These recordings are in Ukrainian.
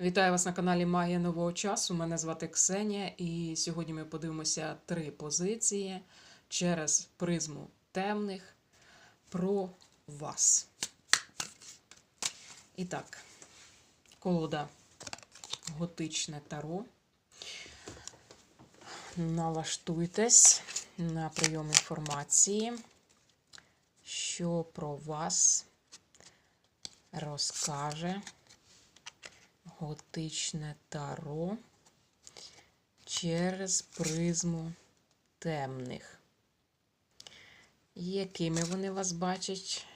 Вітаю вас на каналі Магія Нового часу. Мене звати Ксенія, і сьогодні ми подивимося три позиції через призму темних про вас. І так, колода готичне таро. Налаштуйтесь на прийом інформації, що про вас розкаже готичне таро через призму темних. Якими вони вас бачать?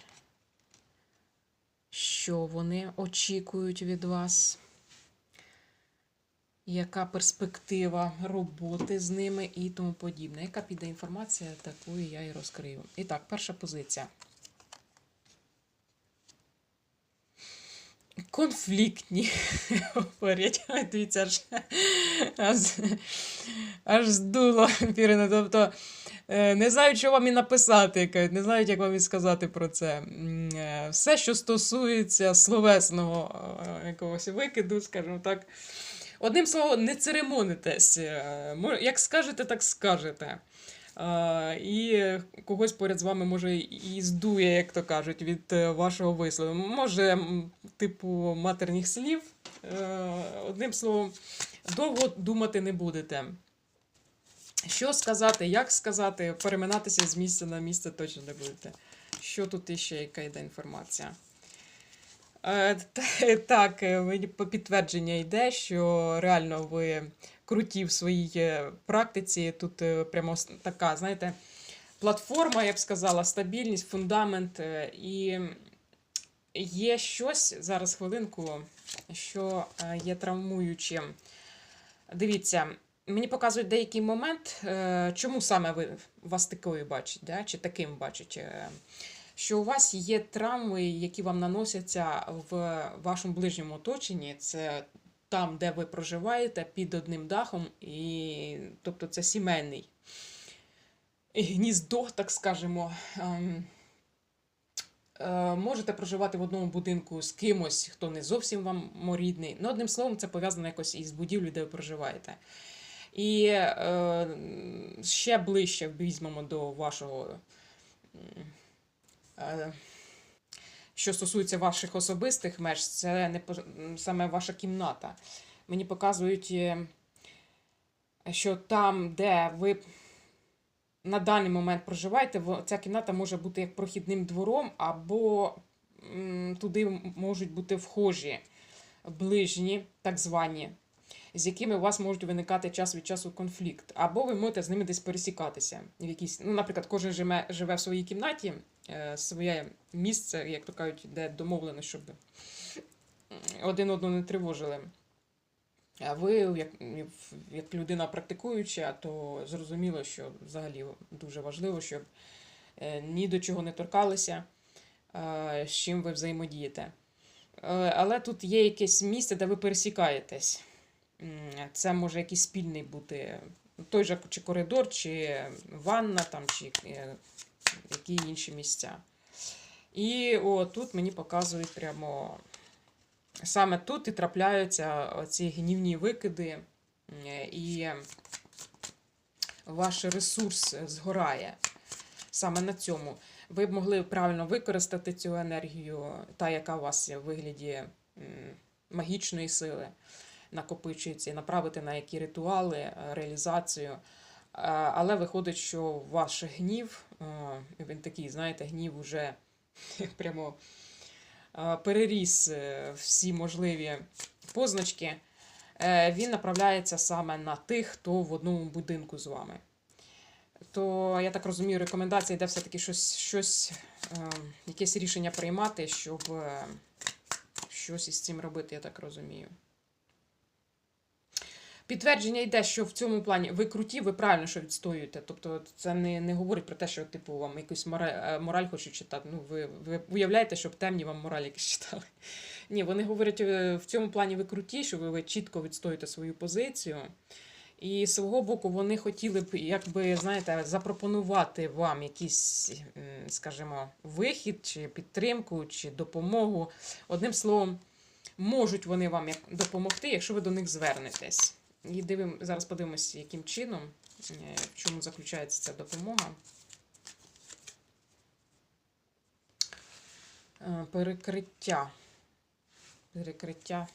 Що вони очікують від вас? Яка перспектива роботи з ними і тому подібне? Яка піде інформація, таку я і розкрию. І так, перша позиція. Конфліктні. Дивіться, аж, аж, аж здуло Пірина. Тобто е, не знають, що вам і написати, не знають, як вам і сказати про це. Е, Все, що стосується словесного е, якогось викиду, скажімо так. Одним словом, не церемонитесь. Як скажете, так скажете. І когось поряд з вами може і здує, як то кажуть, від е, вашого вислову. Може, типу матерних слів. Е, Одним словом, довго думати не будете. Що сказати, як сказати, переминатися з місця на місце точно не будете. Що тут іще, яка йде інформація? Е, Так, мені підтвердження йде, що реально ви круті в своїй е, практиці. Тут е, прямо така, знаєте, платформа, я б сказала, стабільність, фундамент. е, І є щось зараз хвилинку, що є травмуючим. Дивіться, мені показують деякий момент, чому саме ви вас такою бачать, да? чи таким бачать. е, Що у вас є травми, які вам наносяться в вашому ближньому оточенні. Це там, де ви проживаєте, під одним дахом, і тобто це сімейний гніздо, так скажемо. Ем, е, Можете проживати в одному будинку з кимось, хто не зовсім вам рідний. Ну, одним словом, це пов'язано якось із будівлею, де ви проживаєте. І е, ще ближче візьмемо до вашого. е, що стосується ваших особистих меж, це не саме ваша кімната. Мені показують, е, що там, де ви на даний момент проживаєте, ця кімната може бути як прохідним двором, або туди можуть бути вхожі, ближні, так звані, з якими у вас можуть виникати час від часу конфлікт. Або ви можете з ними десь пересікатися. В якійсь, ну, наприклад, кожен живе, живе в своїй кімнаті, своє місце, як то кажуть, де домовлено, щоб один одного не тривожили. А ви, як, як людина практикуюча, то зрозуміло, що взагалі дуже важливо, щоб е, ні до чого не торкалися, е, з чим ви взаємодієте. Е, Але тут є якесь місце, де ви пересікаєтесь. Це може якийсь спільний бути той же чи коридор, чи ванна, там, чи е, які інші місця. І о, тут мені показують прямо саме тут і трапляються ці гнівні викиди, і ваш ресурс згорає саме на цьому. Ви б могли правильно використати цю енергію, та, яка у вас є в вигляді магічної сили, накопичується, і направити на які ритуали, реалізацію. Е, Але виходить, що ваш гнів, е, він такий, знаєте, гнів уже прямо е, переріс всі можливі позначки, він направляється саме на тих, хто в одному будинку з вами. То, я так розумію, рекомендація йде все-таки щось, щось якесь рішення приймати, щоб щось із цим робити, я так розумію. Підтвердження йде, що в цьому плані ви круті, ви правильно що відстоюєте. Тобто це не, не говорить про те, що типу вам якусь мораль, мораль хочуть читати. Ну, ви, ви уявляєте, щоб темні вам мораль якісь читали. Ні, вони говорять, е, в цьому плані ви круті, що ви, ви чітко відстоюєте свою позицію. І з свого боку вони хотіли б, якби, знаєте, запропонувати вам якийсь, скажімо, вихід, чи підтримку, чи допомогу. Одним словом, Можуть вони вам допомогти, якщо ви до них звернетесь. І дивим, зараз подивимося, яким чином, е, в чому заключається ця допомога. Е, Перекриття. Перекриття.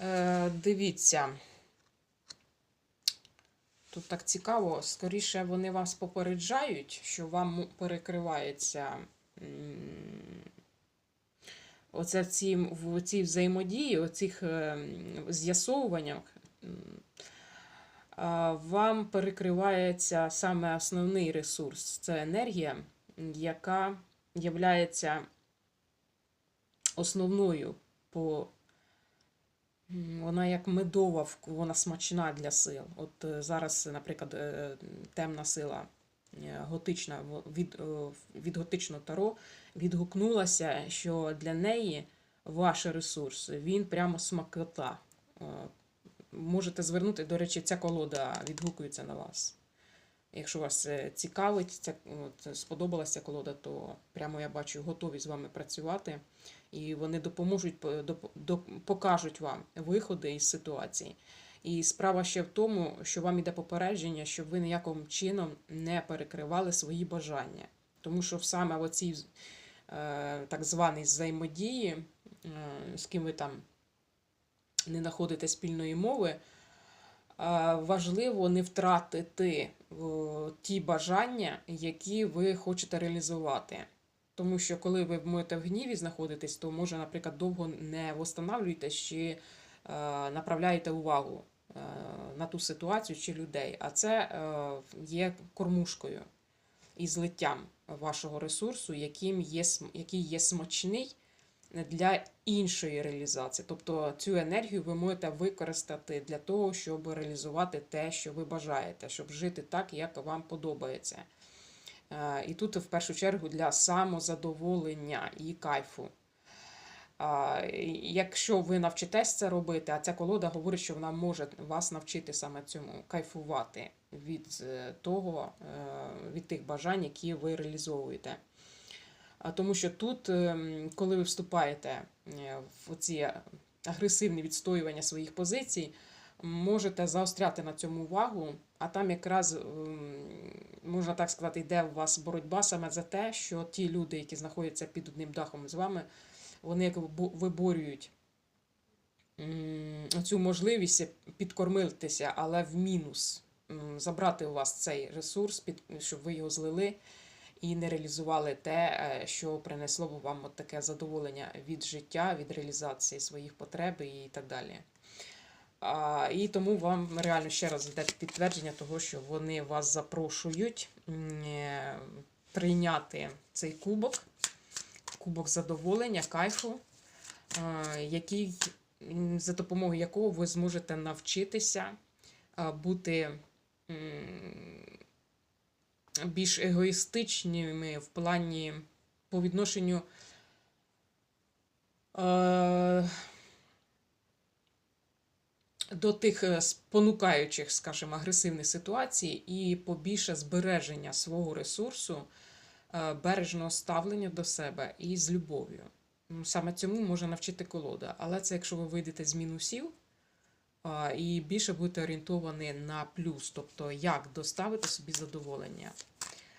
Е, Дивіться. Тут так цікаво, скоріше вони вас попереджають, що вам перекривається оце в, цім, в цій взаємодії, у цих з'ясовуваннях. Вам перекривається саме основний ресурс це енергія, яка являється основною по Вона як медова, вона смачна для сил. От е, зараз, наприклад, е, темна сила е, готична від, від готичного таро відгукнулася, що для неї ваш ресурс він прямо смакота. Можете звернути, до речі, ця колода відгукується на вас. Якщо вас цікавить, ця, от, сподобалася колода, то прямо я бачу, готові з вами працювати. І вони допоможуть, по- доп- доп- покажуть вам виходи із ситуації. І справа ще в тому, що вам іде попередження, щоб ви ніяким чином не перекривали свої бажання. Тому що саме в цій е, так званій взаємодії, е, з ким ви там не знаходите спільної мови, важливо не втратити ті бажання, які ви хочете реалізувати. Тому що коли ви можете в гніві знаходитись, то може, наприклад, довго не восстанавлюєте чи е, направляєте увагу е, на ту ситуацію чи людей. А це е, є кормушкою і злиттям вашого ресурсу, яким є, який є смачний для іншої реалізації. Тобто цю енергію ви можете використати для того, щоб реалізувати те, що ви бажаєте, щоб жити так, як вам подобається. Е, І тут в першу чергу для самозадоволення і кайфу. Якщо ви навчитесь це робити, а ця колода говорить, що вона може вас навчити саме цьому кайфувати від е, того, е, від тих бажань, які ви реалізовуєте. Тому що тут, ем, коли ви вступаєте е, в ці агресивні відстоювання своїх позицій, можете заостряти на цьому увагу, а там якраз, ем, можна так сказати, йде у вас боротьба саме за те, що ті люди, які знаходяться під одним дахом з вами, вони як бо- виборюють цю можливість підкормитися, але в мінус. Забрати у вас цей ресурс, щоб ви його злили і не реалізували те, е, що принесло б вам от таке задоволення від життя, від реалізації своїх потреб і так далі. І тому вам реально ще раз йде підтвердження того, що вони вас запрошують е, прийняти цей кубок, кубок задоволення, кайфу, який, за допомогою якого ви зможете навчитися бути більш егоїстичними в плані по відношенню. Е, до тих е, спонукаючих, скажімо, агресивних ситуацій і побільше збереження свого ресурсу, е, бережного ставлення до себе і з любов'ю. Саме цьому може навчити колода. Але це якщо ви вийдете з мінусів і більше будете орієнтовані на плюс, тобто як доставити собі задоволення.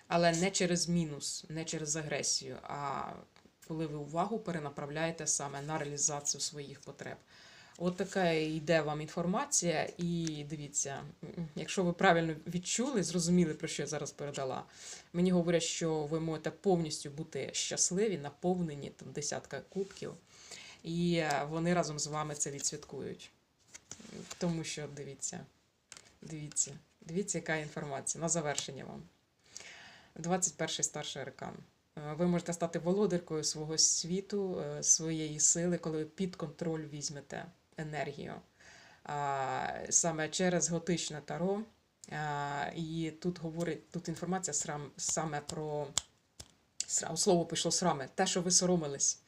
Але не через мінус, не через агресію, а коли ви увагу перенаправляєте саме на реалізацію своїх потреб. От така йде вам інформація, і дивіться, якщо ви правильно відчули, зрозуміли, про що я зараз передала. Мені говорять, що ви можете повністю бути щасливі, наповнені там десятка кубків, і е, вони разом з вами це відсвяткують. Тому що дивіться, дивіться, дивіться, яка інформація на завершення вам. 21-й старший аркан. Е, Ви можете стати володаркою свого світу, е, своєї сили, коли ви під контроль візьмете енергію. Саме через готичне таро. І тут говорить, тут інформація саме про слово пішло сраме, те, що ви соромились.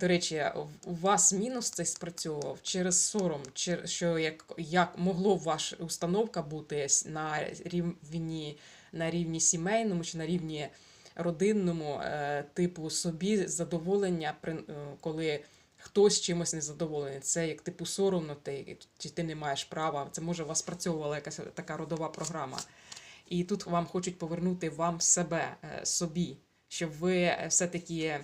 До речі, у вас мінус цей спрацьовував через сором, чер- що як, як могло ваша установка бути на рівні, на рівні сімейному чи на рівні родинному, е, типу собі задоволення, е, коли хтось чимось незадоволений. Це як типу соромно, ти, чи ти не маєш права. Це може у вас спрацьовувала якась така родова програма. І тут вам хочуть повернути вам себе, е, собі, щоб ви все-таки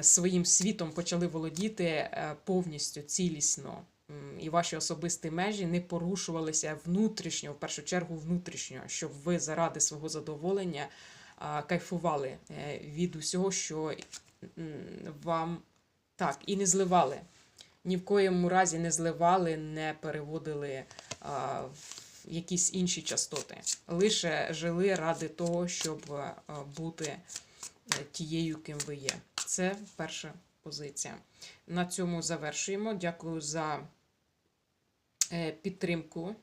своїм світом почали володіти е, повністю цілісно. І ваші особисті межі не порушувалися внутрішньо, в першу чергу внутрішньо, щоб ви заради свого задоволення кайфували е, від усього, що вам так, і не зливали. Ні в коєму разі не зливали, не переводили а, в якісь інші частоти. Лише жили ради того, щоб бути е, тією, ким ви є. Це перша позиція. На цьому завершуємо. Дякую за е, підтримку.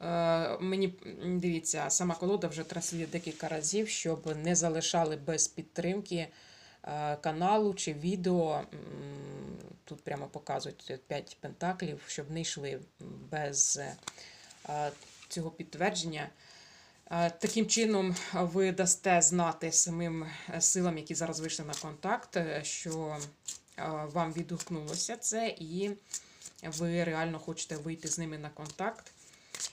Е, Мені дивіться, сама колода вже транслює декілька разів, щоб не залишали без підтримки е, каналу чи відео. Тут прямо показують 5 пентаклів, щоб не йшли без е, цього підтвердження. Е, Таким чином, ви дасте знати самим е, силам, які зараз вийшли на контакт, е, що е, вам відгукнулося це, і ви реально хочете вийти з ними на контакт.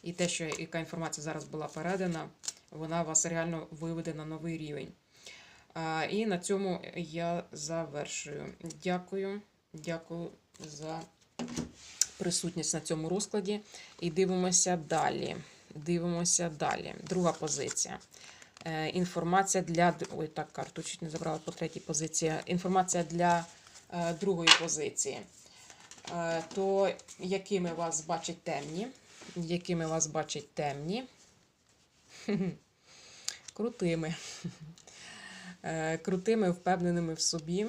І те, що яка інформація зараз була передана, вона вас реально виведе на новий рівень. І на цьому я завершую. Дякую, дякую за присутність на цьому розкладі. І дивимося далі. Дивимося далі. Друга позиція. Е, Інформація для. Ой, так, карту чуть не забрала по третій позиції. Інформація для е, другої позиції. Е, То якими вас бачать темні? Якими вас бачать темні? Крутими. Крутими, впевненими в собі,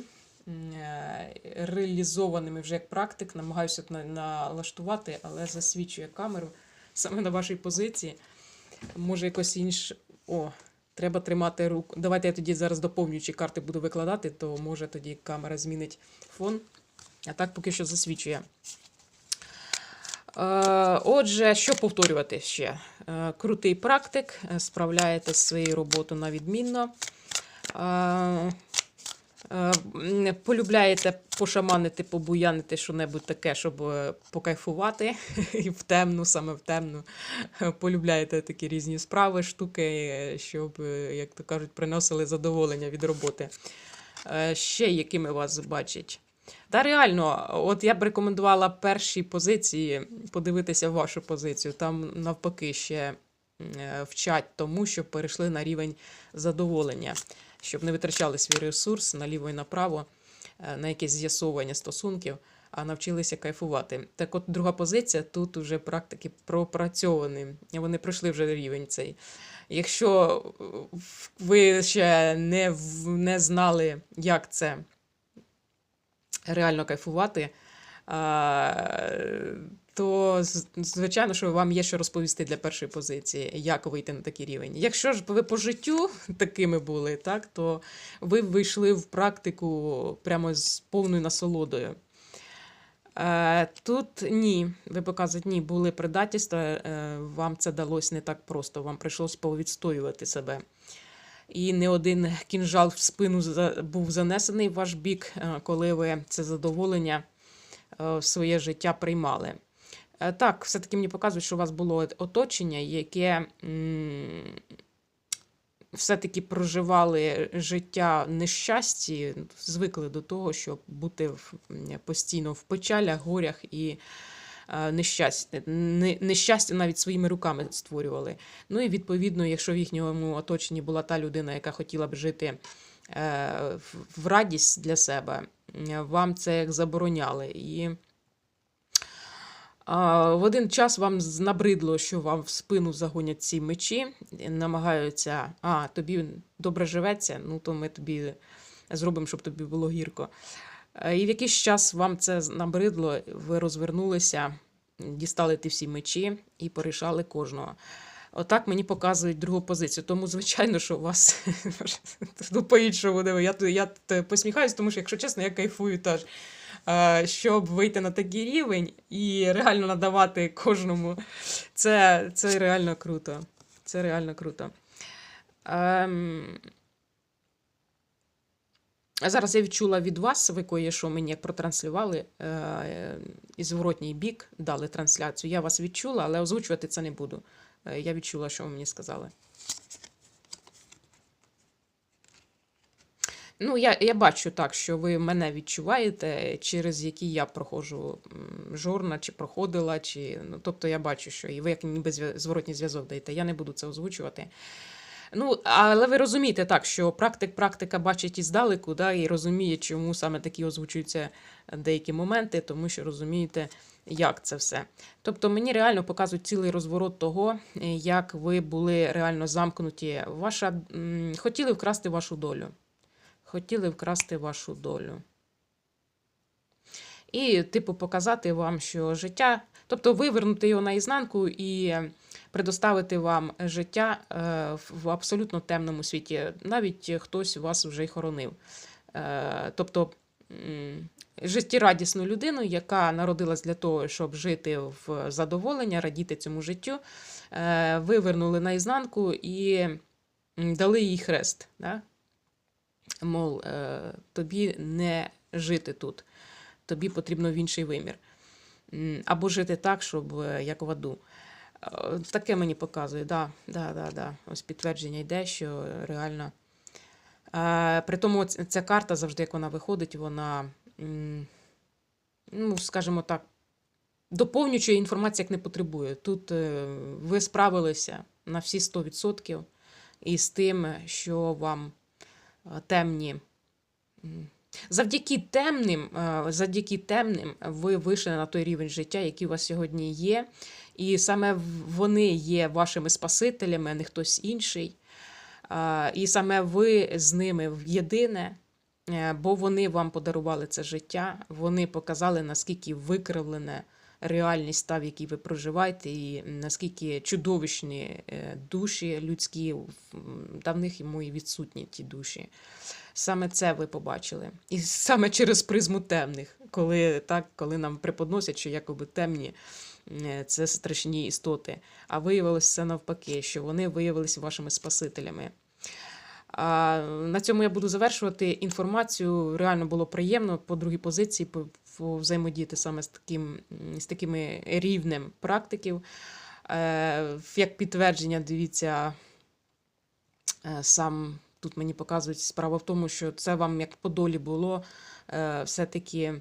реалізованими вже як практик, намагаюся налаштувати, але засвічує камеру саме на вашій позиції. Може, якось інш. О, треба тримати руку. Давайте я тоді зараз доповнюючі карти буду викладати, то може тоді камера змінить фон. А так поки що засвічує. Е, Отже, що повторювати ще? Е, Крутий практик, е, справляєтесь зі своєю на відмінно. Е, Полюбляєте пошаманити, побуянити що-небудь таке, щоб е, покайфувати і в темну, саме в темну. Е, Полюбляєте такі різні справи, штуки, щоб, як то кажуть, приносили задоволення від роботи. Ще якими вас бачать? Та реально, от я б рекомендувала перші позиції подивитися вашу позицію. Там навпаки ще вчать тому, щоб перейшли на рівень задоволення, щоб не витрачали свій ресурс наліво і направо е, на якесь з'ясовування стосунків, а навчилися кайфувати. Так от друга позиція, тут вже практики пропрацьовані. Вони пройшли вже рівень цей. Якщо е, ви ще не, не знали, як це реально кайфувати, то звичайно, що вам є що розповісти для першої позиції, як вийти на такий рівень. Якщо ж ви по життю такими були, так, то ви вийшли в практику прямо з повною насолодою. Е, Тут ні, ви показуєте, ні, були предательства, е, вам це далось не так просто, вам прийшлось повідстоювати себе. І не один кінжал в спину був занесений в ваш бік, е, коли ви це задоволення в своє життя приймали. Е, Так, все-таки мені показують, що у вас було оточення, яке все-таки проживали життя нещасті, звикли до того, щоб бути постійно в печалях, горях і е, нещастя. Нещастя навіть своїми руками створювали. Ну і відповідно, якщо в їхньому оточенні була та людина, яка хотіла б жити е, в- радість для себе, вам це як забороняли. І в один час вам з- набридло, що вам в спину загонять ці мечі, намагаються, а, тобі добре живеться, ну то ми тобі зробимо, щоб тобі було гірко. Е, І в якийсь час вам це набридло, ви розвернулися, дістали ті всі мечі і порішали кожного. Отак мені показують другу позицію. Тому, звичайно, що у вас по-іншому. Я посміхаюсь, тому що, якщо чесно, я кайфую теж. Е, Щоб вийти на такий рівень і реально надавати кожному, це, це реально круто. Це реально круто. Ем... Зараз я відчула від вас, ви кое що мені як протранслювали е, і зворотній бік дали трансляцію. Я вас відчула, але озвучувати це не буду. Е, Я відчула, що ви мені сказали. Ну, я, я бачу так, що ви мене відчуваєте, через які я проходжу жорна, чи проходила, чи. Ну, тобто я бачу, що і ви як ніби зворотній зв'язок даєте. Я не буду це озвучувати. Ну, але ви розумієте так, що практик практика бачить іздалеку, да, і розуміє, чому саме такі озвучуються деякі моменти, тому що розумієте, як це все. Тобто мені реально показують цілий розворот того, як ви були реально замкнуті. Ваша, хотіли вкрасти вашу долю. Хотіли вкрасти вашу долю. І, типу, показати вам, що життя, тобто вивернути його наізнанку і предоставити вам життя е, в- абсолютно темному світі. Навіть хтось вас вже й хоронив. Е, Тобто життєрадісну людину, яка народилась для того, щоб жити в задоволення, радіти цьому життю, е, вивернули наізнанку і дали їй хрест. Да? Мов, е, тобі не жити тут, тобі потрібно в інший вимір. Або жити так, щоб е, як в аду. Е, Таке мені показує, да, да, да, да. Ось підтвердження йде, що реально. При тому ця карта завжди, як вона виходить, вона, ну, скажімо так, доповнюючої інформації як не потребує. Тут ви справилися на всі 100% із тим, що вам темні. Завдяки темним, е, завдяки темним ви вийшли на той рівень життя, який у вас сьогодні є. І саме вони є вашими спасителями, а не хтось інший. І саме ви з ними в єдине, е, бо вони вам подарували це життя, вони показали, наскільки викривлене реальність та, в якій ви проживаєте, і наскільки чудовищні е, душі людські, та в них йому і відсутні ті душі. Саме це ви побачили. І саме через призму темних, коли так, коли нам преподносять, що якоби темні е, це страшні істоти. А виявилося навпаки, що вони виявилися вашими спасителями. На цьому я буду завершувати інформацію. Реально було приємно по другій позиції по- по взаємодіяти саме з таким з такими рівнем практиків. Е, як підтвердження, дивіться, е, сам тут мені показують справа в тому, що це вам як по долі було. Е, все-таки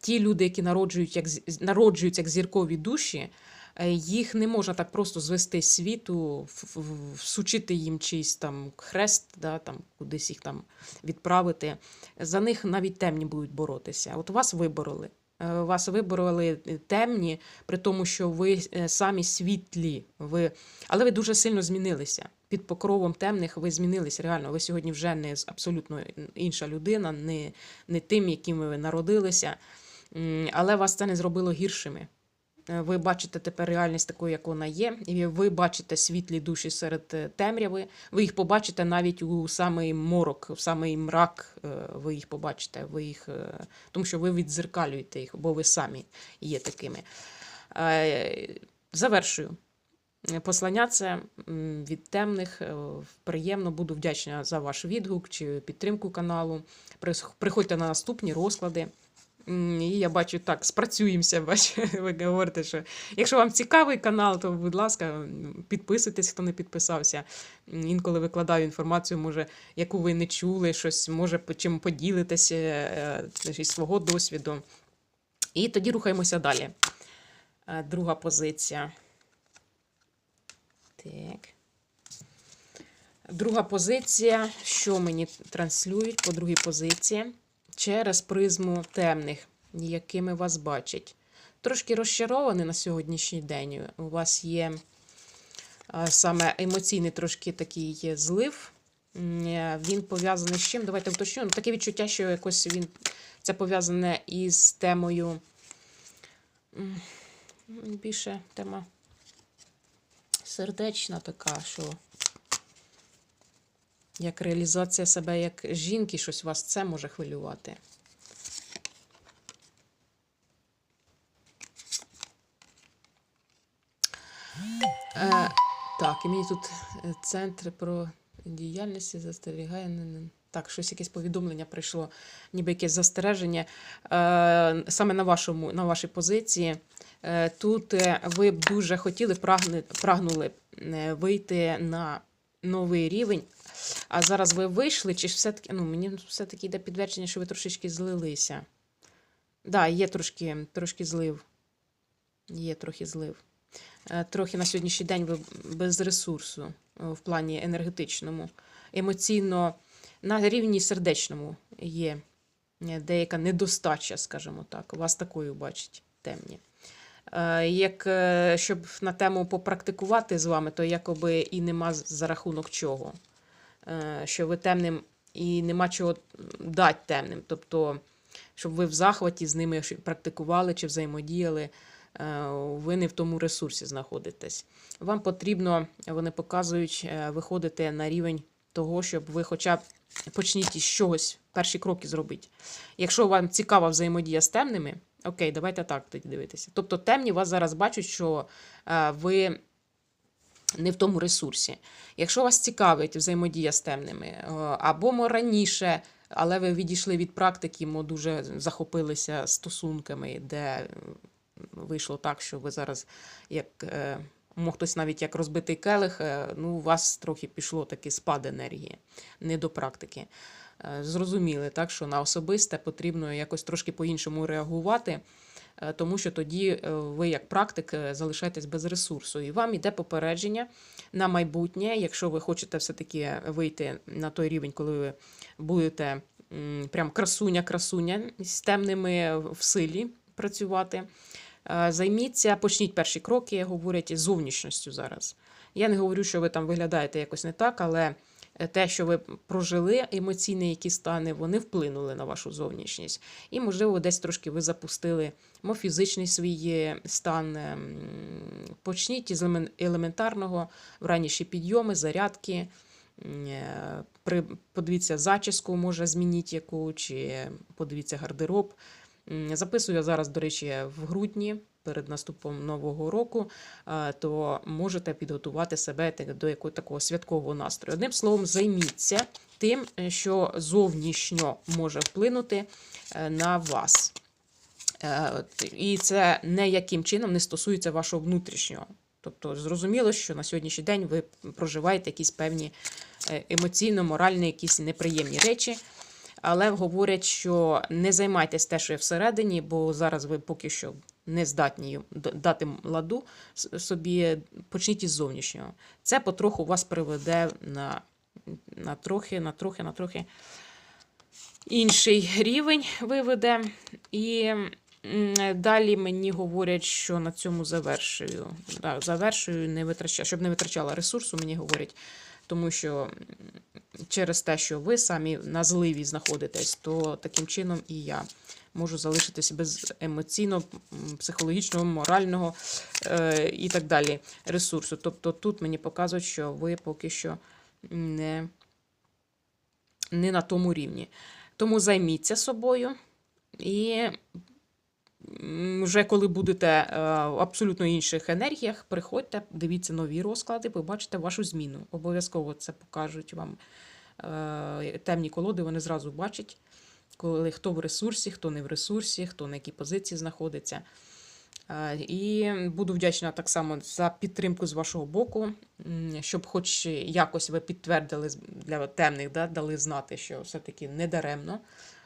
ті люди, які народжують як, народжуються як зіркові душі, їх не можна так просто звести з світу, всучити їм чийсь там хрест, да, там, кудись їх там відправити. За них навіть темні будуть боротися. От вас вибороли. Е, Вас вибороли е, темні, при тому, що ви е, самі світлі. Ви... Але ви дуже сильно змінилися. Під покровом темних ви змінились реально. Ви сьогодні вже не абсолютно інша людина, не, не тим, яким ви народилися. Але вас це не зробило гіршими. Е, Ви бачите тепер реальність такою, як вона є, і ви бачите світлі душі серед е, темряви. Ви їх побачите навіть у самий морок, в самий мрак. е, Ви їх побачите, ви їх, тому що ви відзеркалюєте їх, бо ви самі є такими. Завершую. Послання це від темних. Приємно буду вдячна за ваш відгук чи підтримку каналу. Приходьте на наступні розклади. І я бачу, так, спрацюємося. Бачу, ви говорите, що якщо вам цікавий канал, то, будь ласка, підписуйтесь, хто не підписався. Інколи викладаю інформацію, може, яку ви не чули, щось, може, чим поділитеся е, із свого досвіду. І тоді рухаємося далі. Е, Друга позиція. Так. Друга позиція. Що мені транслюють по другій позиції? Через призму темних, якими вас бачать. Трошки розчарований на сьогоднішній день. У вас є саме емоційний трошки такий злив. Е, Він пов'язаний з чим? Давайте уточню. Ну, таке відчуття, що якось він це пов'язане із темою. Більше тема сердечна така, що як реалізація себе як жінки, щось вас це може хвилювати. Е, так, і мені тут е, центр про діяльності застерігає. Так, щось якесь повідомлення прийшло, ніби якесь застереження. Е, саме на, вашому, на вашій позиції. Е, тут е, ви б дуже хотіли, прагнули е, вийти на новий рівень. А зараз ви вийшли, чи ж все-таки, ну, мені все-таки йде підтвердження, що ви трошечки злилися. Так, да, є трошки, трошки злив. Є трохи злив. Е, Трохи на сьогоднішній день ви без ресурсу е, в плані енергетичному. Емоційно на рівні сердечному є е, деяка недостача, скажімо так. Вас такою бачить темні. Е, Як е, щоб на тему попрактикувати з вами, то якоби і нема за рахунок чого. Е, Що ви темним і нема чого дати темним. Тобто, щоб ви в захваті з ними практикували чи взаємодіяли, ви не в тому ресурсі знаходитесь. Вам потрібно, вони показують, виходити на рівень того, щоб ви хоча б почніть із чогось, перші кроки зробити. Якщо вам цікава взаємодія з темними, окей, давайте так тоді дивитися. Тобто темні вас зараз бачать, що е, ви не в тому ресурсі. Якщо вас цікавить взаємодія з темними, е, або мо раніше, але ви відійшли від практики, мо дуже захопилися стосунками, де е, вийшло так, що ви зараз як. Мо хтось навіть як розбитий келих, ну, у вас трохи пішло такий спад енергії, не до практики. Е, Зрозуміли, так, що на особисте потрібно якось трошки по-іншому реагувати, е, тому що тоді е, ви, як практик, залишаєтесь без ресурсу. І вам іде попередження на майбутнє, якщо ви хочете все-таки вийти на той рівень, коли ви будете прям красуня-красуня з темними в силі працювати. Займіться, почніть перші кроки, говорять, зовнішністю зараз. Я не говорю, що ви там виглядаєте якось не так, але те, що ви прожили, емоційні які стани, вони вплинули на вашу зовнішність. І, можливо, десь трошки ви запустили мо фізичний свій стан. ем, Почніть із елемен- елементарного, враніші підйоми, зарядки. е, подивіться зачіску, може змініть яку, чи подивіться гардероб. Записую я зараз, до речі, в грудні перед наступом нового року, е, то можете підготувати себе до якогось такого святкового настрою. Одним словом, займіться тим, е, що зовнішньо може вплинути е, на вас. І це ніяким чином не стосується вашого внутрішнього. Тобто, зрозуміло, що на сьогоднішній день ви проживаєте якісь певні емоційно-моральні, якісь неприємні речі. Але говорять, що не займайтесь те, що є всередині, бо зараз ви поки що не здатні дати ладу собі. Почніть із зовнішнього. Це потроху вас приведе на, на трохи, на трохи, на трохи інший рівень виведе. І далі мені говорять, що на цьому завершую. Да, завершую, не витрача, щоб не витрачала ресурсу, мені говорять. Тому що через те, що ви самі на зливі знаходитесь, то таким чином і я можу залишитися без емоційного, психологічного, морального е, і так далі ресурсу. Тобто тут мені показують, що ви поки що не, не на тому рівні. Тому займіться собою і вже коли будете е, в абсолютно інших енергіях, приходьте, дивіться нові розклади, побачите вашу зміну. Обов'язково це покажуть вам е, темні колоди, вони зразу бачать, коли хто в ресурсі, хто не в ресурсі, хто на якій позиції знаходиться. Е, І буду вдячна так само за підтримку з вашого боку, щоб хоч якось ви підтвердили для темних, да, дали знати, що все-таки не даремно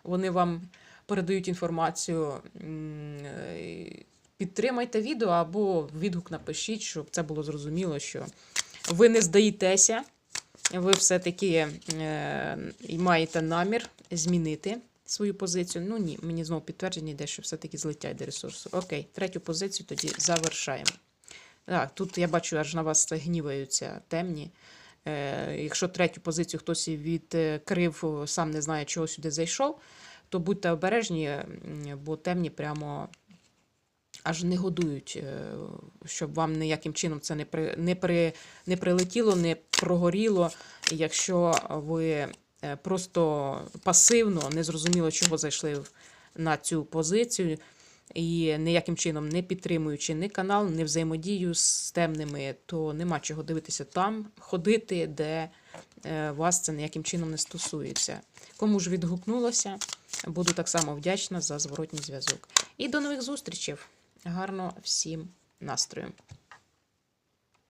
вони вам передають інформацію. Е, Підтримайте відео або відгук напишіть, щоб це було зрозуміло, що ви не здаєтеся, ви все-таки е, маєте намір змінити свою позицію. Ну ні, мені знову підтвердження йде, що все-таки злиття йде ресурсу. Окей, третю позицію тоді завершаємо. Так, тут я бачу, аж на вас гніваються темні. Е, якщо третю позицію хтось відкрив, сам не знає, чого сюди зайшов, то будьте обережні, бо темні прямо аж не годують, е, щоб вам ніяким чином це не, при, не, при, не прилетіло, не прогоріло. Якщо ви е, просто пасивно, незрозуміло, чого зайшли на цю позицію, і ніяким чином не підтримуючи ні канал, ні взаємодію з темними, то нема чого дивитися там, ходити, де е, вас це ніяким чином не стосується. Кому ж відгукнулося, буду так само вдячна за зворотній зв'язок. І до нових зустрічей. Гарно всім настрою.